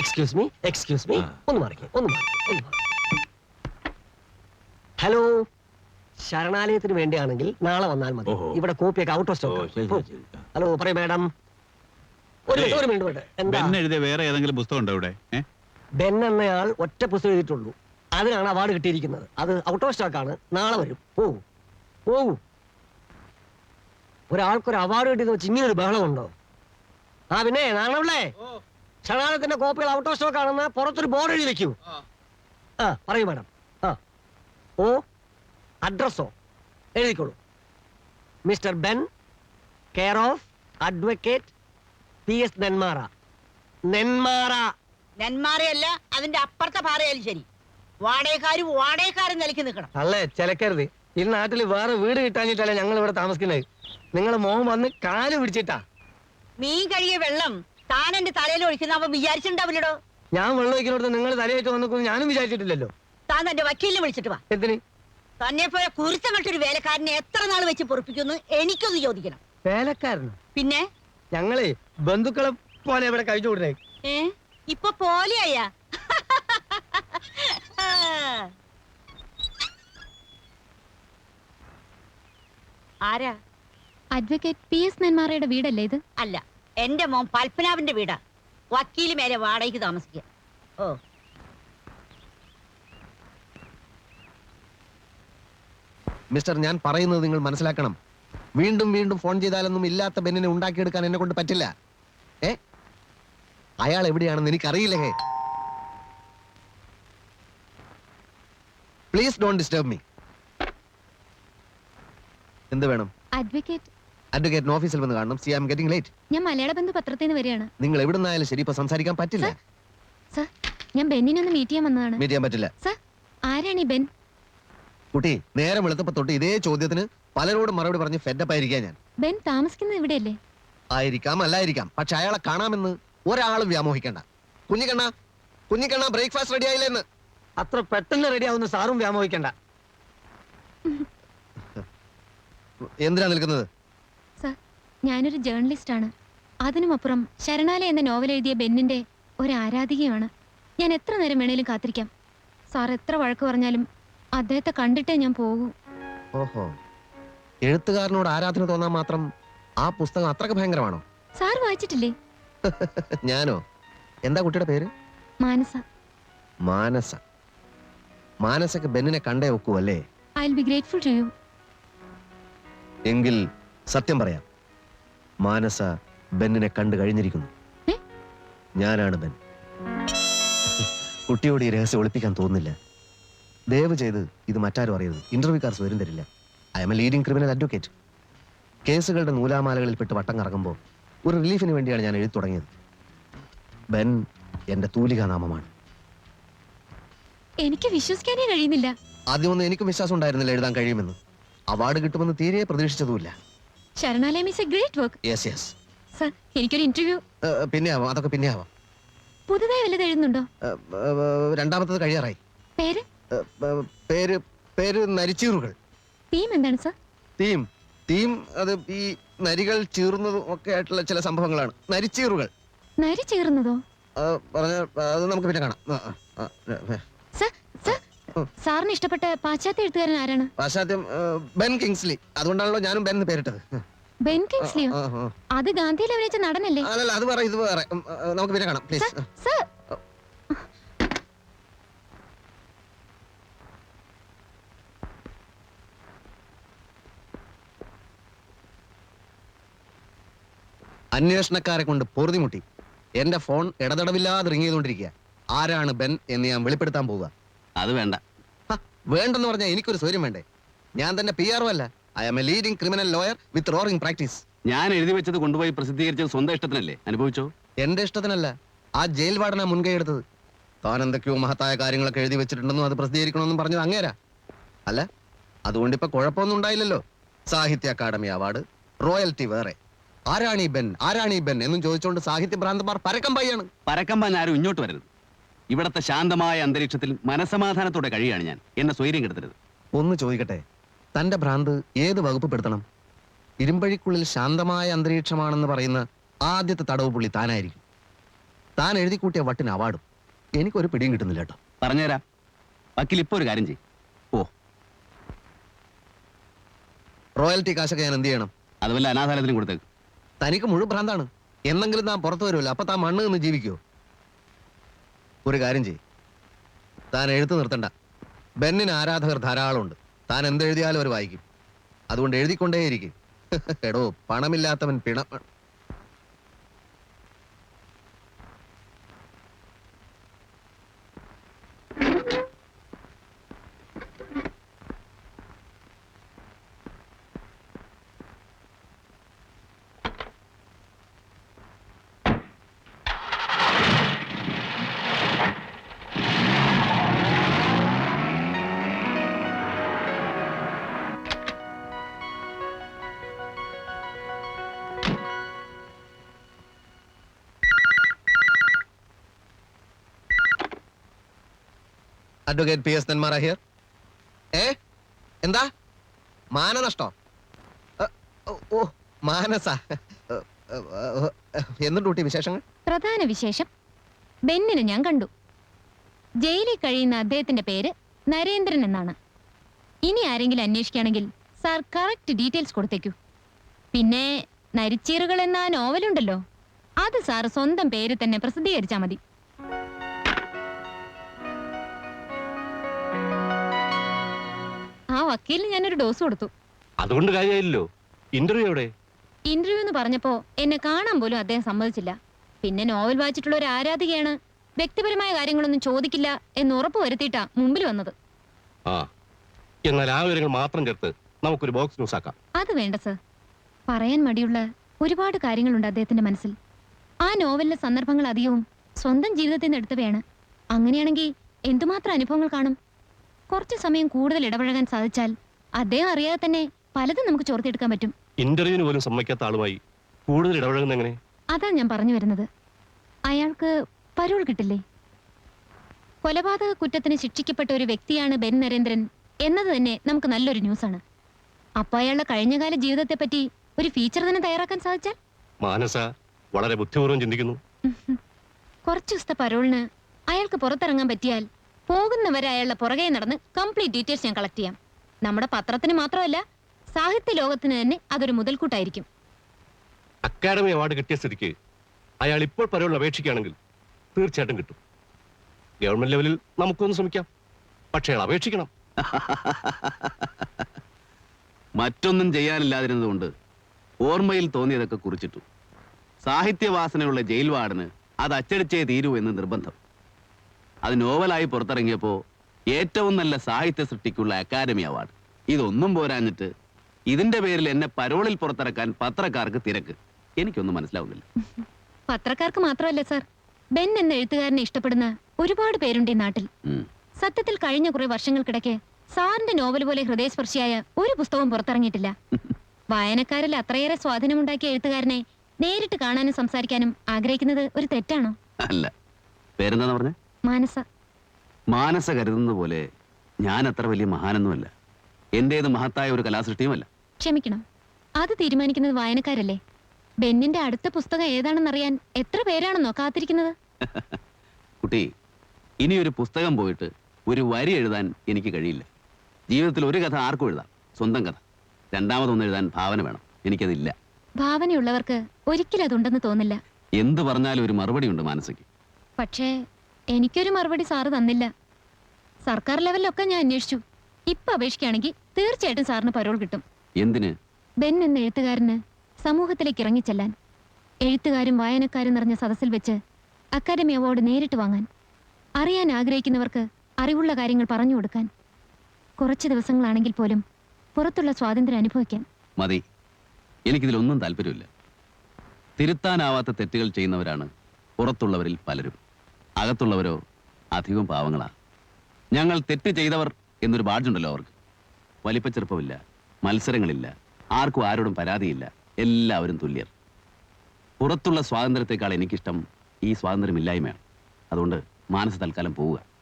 Excuse me excuse me. ഒന്ന് മാറിക്കേ ഒന്ന് മാറിക്കേ ഒന്ന് മാറി ഹലോ ശരണാലയത്തിന് വേണ്ടിയാണെങ്കിൽ നാളെ വന്നാൽ മതി. ഇവിടെ കോപ്പിയൊക്കെ ഔട്ട് ഓഫ് സ്റ്റോക്ക് ഹലോ പറയൂ മാഡം ഒരു. ഒരു മിനിറ്റ് വേണ്ട. എന്താ? എഴുതിയ വേറെ ഏതെങ്കിലും പുസ്തകം ഉണ്ടോ ഇവിടെ? ബെൻ എന്നയാൾ ഒറ്റ പുസ്തകം എഴുതിയിട്ടുള്ളൂ. അതിനാണ് അവാർഡ് കിട്ടിയിരിക്കുന്നത്. അത് ഔട്ട് ഓഫ് സ്റ്റോക്ക് ആണ്. നാളെ വരും. പോകൂ പോകൂ ഒരാൾക്കൊരു അവാർഡ് കിട്ടിയെന്ന് വെച്ച് ഇങ്ങനെ ഒരു ബഹളമുണ്ടോ? ആ പിന്നെ നാണവളേ ശരണാലയത്തിന്റെ കോപ്പികൾ ഔട്ട് ഓഫ് സ്റ്റോക്ക് ആണെന്ന് പുറത്തൊരു ബോർഡ് എഴുതി വെക്കൂ. ആ. പറയൂ മാഡം. ആ. ഓ അഡ്രസ്സോ എഴുതിക്കോളൂ. Mister Ben care of advocate P S Nenmara. Nenmara. നെന്മാറയല്ല അതിന്റെ അപ്പുറത്തെ പാറയാലും ശരി. വാടകക്കാരും വാടകക്കാരും നിലയ്ക്ക് നിൽക്കണം. അല്ലേ ചിലക്കരുത്. ഈ നാട്ടിൽ വേറെ വീട് കിട്ടാഞ്ഞിട്ടല്ല ഞങ്ങൾ ഇവിടെ താമസിക്കുന്നത്. നിങ്ങളെ മോഹം വന്ന് കാൽ പിടിച്ചിട്ടാ. മീൻ കഴുകിയ വെള്ളം താൻ എന്റെ തലയിൽ ഒഴിക്കുന്ന അവൻ വിചാരിച്ചിട്ടുണ്ടാവില്ലടോ. ഞാൻ വെള്ളം ഒഴിക്കുന്നിടത്ത് നിങ്ങൾ തലയേറ്റ് വന്നു ഞാനും വിചാരിച്ചിട്ടില്ലല്ലോ. താൻ തന്റെ വക്കീലിനെ വിളിച്ചിട്ട് വാ. എന്തിന്? തന്നെ പോലെ കുരുത്തങ്ങട്ടൊരു വേലക്കാരനെ എത്ര നാൾ വെച്ച് പൊറപ്പിക്കുന്നു എനിക്കൊന്ന് ചോദിക്കണം. വേലക്കാരനോ? പിന്നെ? ഞങ്ങളെ ബന്ധുക്കളെ പോലെ ഇവിടെ കഴിച്ചു വിടണേ ഏ? ഇപ്പൊ പോലെയായ? ആരാ? അഡ്വക്കേറ്റ് പി എസ് നെന്മാറയുടെ വീടല്ലേ ഇത്? അല്ല. എന്റെ മോൻ പൽപ്പനാവിന്റെ വീടാ. വക്കീൽ മേലെ വാടകയ്ക്ക് താമസിക്കുക. ഓ. മിസ്റ്റർ ഞാൻ പറയുന്നത് നിങ്ങൾ മനസ്സിലാക്കണം. വീണ്ടും വീണ്ടും ഫോൺ ചെയ്താലൊന്നും ഇല്ലാത്ത ബെന്നിനെ ഉണ്ടാക്കിയെടുക്കാൻ എന്നെ കൊണ്ട് പറ്റില്ല. ഏ? അയാൾ എവിടെയാണെന്ന് എനിക്കറിയില്ല? Hey please don't disturb me എന്ത് വേണം? അഡ്വക്കേറ്റ് അഡ്വക്കേറ്റ് ഓഫീസിൽ വന്ന് കാണണം. See I'm getting late ഞാൻ മലയാള ബന്ധു പത്രത്തിൽ നിന്ന് വരികയാണ്. നിങ്ങൾ എവിടെ നിന്നായാലും ശരി ഇപ്പൊ സംസാരിക്കാൻ പറ്റില്ല. സർ ഞാൻ ബെന്നിനെ ഒന്ന് മീറ്റ് ചെയ്യാൻ വന്നതാണ്. മീറ്റ് ചെയ്യാൻ പറ്റില്ല. സർ ആരാണ് ഈ ബെൻ? കുട്ടി നേരം വെളുത്തപ്പോ തൊട്ട് ഇതേ ചോദ്യത്തിന് പലരോടും മറുപടി പറഞ്ഞ് ഫെഡപ്പായിരിക്കാം ഞാൻ. ബെൻ താമസിക്കുന്നത് ഇവിടെയല്ലേ? ആയിരിക്കാം അല്ലായിരിക്കാം. പക്ഷെ അയാളെ കാണാമെന്ന് ഒരാളും വ്യാമോഹിക്കണ്ട. Kunhikkanna Kunhikkanna breakfast ready ആയില്ലെന്ന്. അത്ര പെട്ടെന്ന് റെഡി ആവുന്ന സാറും വ്യാമോഹിക്കണ്ട. എന്തിനാ നിൽക്കുന്നത്? ഞാനൊരു ജേർണലിസ്റ്റ് ആണ്. അതിനുമപ്പുറം ശരണാലയ എന്ന നോവൽ എഴുതിയ ബെന്നിന്റെ ഒരു ആരാധികയാണ്. ഞാൻ എത്ര നേരം വേണേലും കാത്തിരിക്കാം. സാർ എത്ര വഴക്ക് പറഞ്ഞാലും അദ്ദേഹത്തെ കണ്ടിട്ടേ ഞാൻ പോകൂ. ഓഹോ. എഴുത്തുകാരനോട് ആരാധന തോന്നാൻ മാത്രം ആ പുസ്തകം അത്രയ്ക്ക് ഭയങ്കരമാണോ? സാർ വായിച്ചിട്ടില്ലേ? ഞാനോ? എന്താ കുട്ടിയുടെ പേര്? മാനസ. മാനസ. മാനസക്ക് ബെന്നിനെ കണ്ടേ ഒക്കൂ അല്ലേ? I will be grateful to you എങ്കിൽ സത്യം പറയാം. മാനസ ബെന്നിനെ കണ്ടു കഴിഞ്ഞിരിക്കുന്നു. ഞാനാണ് ബെൻ. കുട്ടിയോട് ഈ രഹസ്യം ഒളിപ്പിക്കാൻ തോന്നുന്നില്ല. ദയവ് ചെയ്ത് ഇത് മറ്റാരും അറിയരുത്. ഇന്റർവ്യൂക്കാർസ് വരും തരില്ല. I'm a leading criminal advocate കേസുകളുടെ നൂലാമാലകളിൽപ്പെട്ട് വട്ടം കറങ്ങുമ്പോൾ ഒരു റിലീഫിന് വേണ്ടിയാണ് ഞാൻ എഴുതി തുടങ്ങിയത്. ബെൻ എന്റെ തൂലികാ നാമമാണ് എനിക്ക് വിശ്വസിക്കാനേ കഴിയുന്നില്ല. ആദ്യമൊന്നും എനിക്കും വിശ്വാസം ഉണ്ടായിരുന്നില്ല എഴുതാൻ കഴിയുമെന്ന്. അവാർഡ് കിട്ടുമെന്ന് തീരെ പ്രതീക്ഷിച്ചതുമില്ല. ശരണാലയം is a great work yes yes sir എനിക്കൊരു ഇന്റർവ്യൂ പിന്നെ ആവാം അതൊക്കെ പിന്നെ ആവാം. പുതുതായി വല്ലത് എഴുതുന്നുണ്ടോ? രണ്ടാമത്തത് കഴിയാറായി. പേര്? പേര് പേര് നരിച്ചീറുകൾ. തീം എന്താണ് സർ തീം. തീം അത് ഈ നരികൾ ചീറുന്നതും ഒക്കെ ആയിട്ടുള്ള ചില സംഭവങ്ങളാണ്. നരിച്ചീറുകൾ. നരി ചേർന്നതോ അത് പറഞ്ഞ അത് നമുക്ക് പിന്നെ കാണാം ആ, ആ, ആ, ഏഹ്. സർ സർ സാറിന് ഇഷ്ടപ്പെട്ട പാശ്ചാത്യ എഴുത്തുകാരൻ ആരാണ്? പാശ്ചാത്യം ബെൻ കിങ്സ്ലി. അതുകൊണ്ടാണല്ലോ ഞാനും ബെൻ എന്ന് പേരിട്ടത്. Ben Kingsley. അത് ഗാന്ധിയിൽ അഭിനയിച്ച നടനല്ലേ? അല്ലല്ല അത് പറ ഇത് വേറെ. നമുക്ക് പിന്നെ കാണാം. Please sir sir. അന്വേഷണക്കാരെ കൊണ്ട് പൊറുതിമുട്ടി എന്റെ ഫോൺ ഇടതടവില്ലാതെ റിങ് ചെയ്തുകൊണ്ടിരിക്കുക. ആരാണ് ബെൻ എന്ന് ഞാൻ വെളിപ്പെടുത്താൻ പോവുക. അത് വേണ്ട. വേണ്ടെന്ന് പറഞ്ഞാൽ എനിക്കൊരു സൗകര്യം വേണ്ടേ? ഞാൻ തന്നെ പി ആർ അല്ല. I am a leading criminal lawyer with roaring practice ഞാൻ എഴുതി വെച്ചത് കൊണ്ടുപോയി പ്രസിദ്ധീകരിച്ചത് സ്വന്തം ഇഷ്ടത്തിനല്ലേ? അനുഭവിച്ചോ? എന്റെ ഇഷ്ടത്തിനല്ല. ആ ജയിൽ വാർഡനാ മുൻകൈ എടുത്തത്. താൻ എന്തൊക്കെയോ മഹത്തായ കാര്യങ്ങളൊക്കെ എഴുതി വെച്ചിട്ടുണ്ടെന്നും അത് പ്രസിദ്ധീകരിക്കണമെന്നും പറഞ്ഞത് അങ്ങേരാ. അല്ല അതുകൊണ്ട് ഇപ്പൊ കുഴപ്പമൊന്നും ഉണ്ടായില്ലല്ലോ. സാഹിത്യ അക്കാദമി അവാർഡ് റോയൽറ്റി വേറെ. ആരാണ് ബെൻ? ആരാണ് ബെൻ? എന്നും ചോദിച്ചുകൊണ്ട് സാഹിത്യ ഭ്രാന്തമാർ പരക്കം പയ്യാണ് പരക്കമ്പാൻ ആരും ഇങ്ങോട്ട് വരരുത്. ഇവിടത്തെ ശാന്തമായ അന്തരീക്ഷത്തിൽ മനസമാധാനത്തോടെ കഴിയാണ് ഞാൻ. എന്നെ സ്വൈര്യം കെടുത്തരുത്. ഒന്ന് ചോദിക്കട്ടെ. തന്റെ ഭ്രാന്ത് ഏത് വകുപ്പ് പെടുത്തണം? ഇരുമ്പഴിക്കുള്ളിൽ ശാന്തമായ അന്തരീക്ഷമാണെന്ന് പറയുന്ന ആദ്യത്തെ തടവ് പുള്ളി താനായിരിക്കും. താൻ എഴുതി കൂട്ടിയ വട്ടിന് അവാർഡും. എനിക്കൊരു പിടിയും കിട്ടുന്നില്ല കേട്ടോ. പറഞ്ഞുതരാം. വക്കീൽ ഇപ്പോൾ ഒരു കാര്യം ചെയ്യും. ഓ. റോയൽറ്റി കാശൊക്കെ ഞാൻ എന്ത് ചെയ്യണം? അതുപോലെ അനാഥാലയത്തിന് കൊടുത്തേക്ക്. തനിക്ക് മുഴുവൻ ഭ്രാന്താണ്. എന്നെങ്കിലും താൻ പുറത്തു വരുമല്ലോ അപ്പൊ താൻ മണ്ണ് നിന്ന് ജീവിക്കുമോ ഒരു കാര്യം ചെയ്യും. താൻ എഴുത്ത് നിർത്തണ്ട. ബെന്നിന് ആരാധകർ ധാരാളമുണ്ട്. താൻ എന്തെഴുതിയാലും അവർ വായിക്കും. അതുകൊണ്ട് എഴുതിക്കൊണ്ടേയിരിക്കും. എടോ പണമില്ലാത്തവൻ പിണ അഡ്വക്കേറ്റ് പി എസ് നന്മാർ ഹിയർ. ഏ? എന്താ? മാനനഷ്ടോ. ഓ, മാനസ. എന്തുണ്ട് ഡ്യൂട്ടി വിശേഷങ്ങൾ? പ്രധാന വിശേഷം. ബെന്നിനെ ഞാൻ കണ്ടു. ജയിലിൽ കഴിയുന്ന അദ്ദേഹത്തിന്റെ പേര് നരേന്ദ്രൻ എന്നാണ്. ഇനി ആരെങ്കിലും അന്വേഷിക്കുകയാണെങ്കിൽ സാർ കറക്റ്റ് ഡീറ്റെയിൽസ് കൊടുത്തേക്കൂ. പിന്നെ നരിച്ചീറുകൾ എന്ന നോവലുണ്ടല്ലോ. അത് സാർ സ്വന്തം പേര് തന്നെ പ്രസിദ്ധീകരിച്ചാൽ മതി. ആ വക്കീലിന് ഞാനൊരു ഡോസ് കൊടുത്തു. അതുകൊണ്ട് കാര്യമില്ലല്ലോ ഇന്റർവ്യൂ എവിടെ? ഇന്റർവ്യൂ എന്ന് പറഞ്ഞപ്പോ എന്നെ കാണാൻ പോലും അദ്ദേഹം സമ്മതിച്ചില്ല. പിന്നെ നോവൽ വായിച്ചിട്ടുള്ള ഒരു ആരാധികയാണ്. വ്യക്തിപരമായ കാര്യങ്ങളൊന്നും ചോദിക്കില്ല എന്ന് ഉറപ്പ് വരുത്തിയിട്ടാ മുമ്പിൽ വന്നത്. ആ എന്നാൽ ആ വിവരങ്ങൾ മാത്രം ചേർത്ത് നമുക്കൊരു ബോക്സ് ന്യൂസ് ആക്കാം. അത് വേണ്ട സർ പറയാൻ മടിയുള്ള ഒരുപാട് കാര്യങ്ങളുണ്ട് അദ്ദേഹത്തിന്റെ മനസ്സിൽ. ആ നോവലിന്റെ സന്ദർഭങ്ങൾ അധികവും സ്വന്തം ജീവിതത്തിൽ നിന്ന് എടുത്തവയാണ്. അങ്ങനെയാണെങ്കിൽ എന്തുമാത്രം അനുഭവങ്ങൾ കാണും? കുറച്ച് സമയം കൂടുതൽ ഇടപഴകാൻ സാധിച്ചാൽ അദ്ദേഹം അറിയാതെ തന്നെ പലതും നമുക്ക് ചോർത്തിയെടുക്കാൻ പറ്റും. ഇന്റർവ്യൂവിന് പോലും സമ്മതിക്കാത്ത ആളുമായി കൂടുതൽ ഇടപഴകുന്ന എങ്ങനെ? അതാ ഞാൻ പറഞ്ഞു വരുന്നത്. അയാൾക്ക് പരോൾ കിട്ടില്ലേ? കൊലപാതക കുറ്റത്തിന് ശിക്ഷിക്കപ്പെട്ട ഒരു വ്യക്തിയാണ് ബെൻ നരേന്ദ്രൻ എന്നത് തന്നെ നമുക്ക് നല്ലൊരു ന്യൂസാണ്. അപ്പൊ അയാളുടെ കഴിഞ്ഞകാല ജീവിതത്തെ പറ്റി ഒരു ഫീച്ചർ തന്നെ തയ്യാറാക്കാൻ സാധിച്ചാൽ? മാനസ വളരെ ബുദ്ധിപൂർവം ചിന്തിക്കുന്നു. കുറച്ചു ദിവസത്തെ പരോളിന് അയാൾക്ക് പുറത്തിറങ്ങാൻ പറ്റിയാൽ പോകുന്നവരെ അയാളുടെ പുറകെ നടന്ന് കംപ്ലീറ്റ് ഡീറ്റെയിൽസ് ഞാൻ കളക്ട് ചെയ്യാം. നമ്മുടെ പത്രത്തിന് മാത്രമല്ല സാഹിത്യ ലോകത്തിന് തന്നെ അതൊരു മുതൽക്കൂട്ടായിരിക്കും. അക്കാദമി അവാർഡ് കിട്ടിയ സ്ഥിതിക്ക് അയാൾ ഇപ്പോൾ പരവുള്ള അപേക്ഷിക്കുകയാണെങ്കിൽ തീർച്ചയായിട്ടും കിട്ടും. ഗവൺമെന്റ് ലെവലിൽ നമുക്കൊന്ന് ശ്രമിക്കാം. പക്ഷേ അയാൾ അപേക്ഷിക്കണം. മറ്റൊന്നും ചെയ്യാനില്ലാതിരുന്നതുകൊണ്ട് ഓർമ്മയിൽ തോന്നിയതൊക്കെ കുറിച്ചിട്ടു. സാഹിത്യവാസനയുള്ള ജയിൽ വാർഡിന് അത് അച്ചടിച്ചേ തീരൂ എന്ന് നിർബന്ധം. അത് നോവലായി പുറത്തിറങ്ങിയപ്പോ ഏറ്റവും നല്ല സാഹിത്യ സൃഷ്ടിക്കുള്ള അക്കാദമി അവാർഡ്. ഇതൊന്നും പോരാഞ്ഞിട്ട് ഇതിന്റെ പേരിൽ എന്നെ പരോളിൽ പുറത്തിറക്കാൻ പത്രക്കാർക്ക് തിരക്ക്. എനിക്കൊന്നും മനസ്സിലാവുന്നില്ല. പത്രക്കാർക്ക് മാത്രമല്ല സർ. ബെൻ എന്ന എഴുത്തുകാരനെ ഇഷ്ടപ്പെടുന്ന ഒരുപാട് പേരുണ്ട് ഈ നാട്ടിൽ. സത്യത്തിൽ കഴിഞ്ഞ കുറെ വർഷങ്ങൾക്കിടയ്ക്ക് സാറിന്റെ നോവൽ പോലെ ഹൃദയസ്പർശിയായ ഒരു പുസ്തകവും പുറത്തിറങ്ങിയിട്ടില്ല. വായനക്കാരിൽ അത്രയേറെ സ്വാധീനമുണ്ടാക്കിയ എഴുത്തുകാരനെ നേരിട്ട് കാണാനും സംസാരിക്കാനും ആഗ്രഹിക്കുന്നത് ഒരു തെറ്റാണോ? അല്ല. പേരെന്താ പറഞ്ഞ? മാനസ. മാനസ കരുതുന്ന പോലെ ഞാൻ അത്ര വലിയ മഹാനൊന്നുമല്ല. എന്റേത് മഹത്തായ ഒരു കലാസൃഷ്ടിയുമല്ല. ക്ഷമിക്കണം. അത് തീരുമാനിക്കുന്നത് വായനക്കാരല്ലേ? ബെന്നിന്റെ അടുത്ത പുസ്തകം ഏതാണെന്നറിയാൻ എത്ര പേരാണെന്നോ കാത്തിരിക്കുന്നത്? കുട്ടി ഇനി ഒരു പുസ്തകം പോയിട്ട് ഒരു വരി എഴുതാൻ എനിക്ക് കഴിയില്ല. ജീവിതത്തിൽ ഒരു കഥ ആർക്കും എഴുതാം. സ്വന്തം കഥ. രണ്ടാമതൊന്നും എഴുതാൻ ഭാവന വേണം. എനിക്കതില്ല. ഭാവനയുള്ളവർക്ക് ഒരിക്കലും അതുണ്ടെന്ന് തോന്നില്ല. എന്ത് പറഞ്ഞാലും ഒരു മറുപടി ഉണ്ട് മാനസിക്ക് പക്ഷേ എനിക്കൊരു മറുപടി സാറ് തന്നില്ല. സർക്കാർ ലെവലിലൊക്കെ ഞാൻ അന്വേഷിച്ചു. ഇപ്പൊ അപേക്ഷിക്കുകയാണെങ്കിൽ തീർച്ചയായിട്ടും സാറിന് പരോൾ കിട്ടും. എന്തിന്? ബെൻ എന്ന എഴുത്തുകാരന് സമൂഹത്തിലേക്ക് ഇറങ്ങിച്ചെല്ലാൻ. എഴുത്തുകാരും വായനക്കാരും നിറഞ്ഞ സദസ്സിൽ വെച്ച് അക്കാദമി അവാർഡ് നേരിട്ട് വാങ്ങാൻ. അറിയാൻ ആഗ്രഹിക്കുന്നവർക്ക് അറിവുള്ള കാര്യങ്ങൾ പറഞ്ഞു കൊടുക്കാൻ. കുറച്ച് ദിവസങ്ങളാണെങ്കിൽ പോലും പുറത്തുള്ള സ്വാതന്ത്ര്യം അനുഭവിക്കാൻ. മതി. എനിക്കിതിലൊന്നും താല്പര്യമില്ല. തിരുത്താനാവാത്ത തെറ്റുകൾ ചെയ്യുന്നവരാണ് പുറത്തുള്ളവരിൽ പലരും. അകത്തുള്ളവരോ അധികം പാവങ്ങളാ. ഞങ്ങൾ തെറ്റ് ചെയ്തവർ എന്നൊരു ബാഡ്ജുണ്ടല്ലോ അവർക്ക്. വലിപ്പച്ചെറുപ്പമില്ല മത്സരങ്ങളില്ല ആർക്കും ആരോടും പരാതിയില്ല എല്ലാവരും തുല്യർ. പുറത്തുള്ള സ്വാതന്ത്ര്യത്തെക്കാൾ എനിക്കിഷ്ടം ഈ സ്വാതന്ത്ര്യമില്ലായ്മയാണ്. അതുകൊണ്ട് മാനസ തൽക്കാലം പോവുക.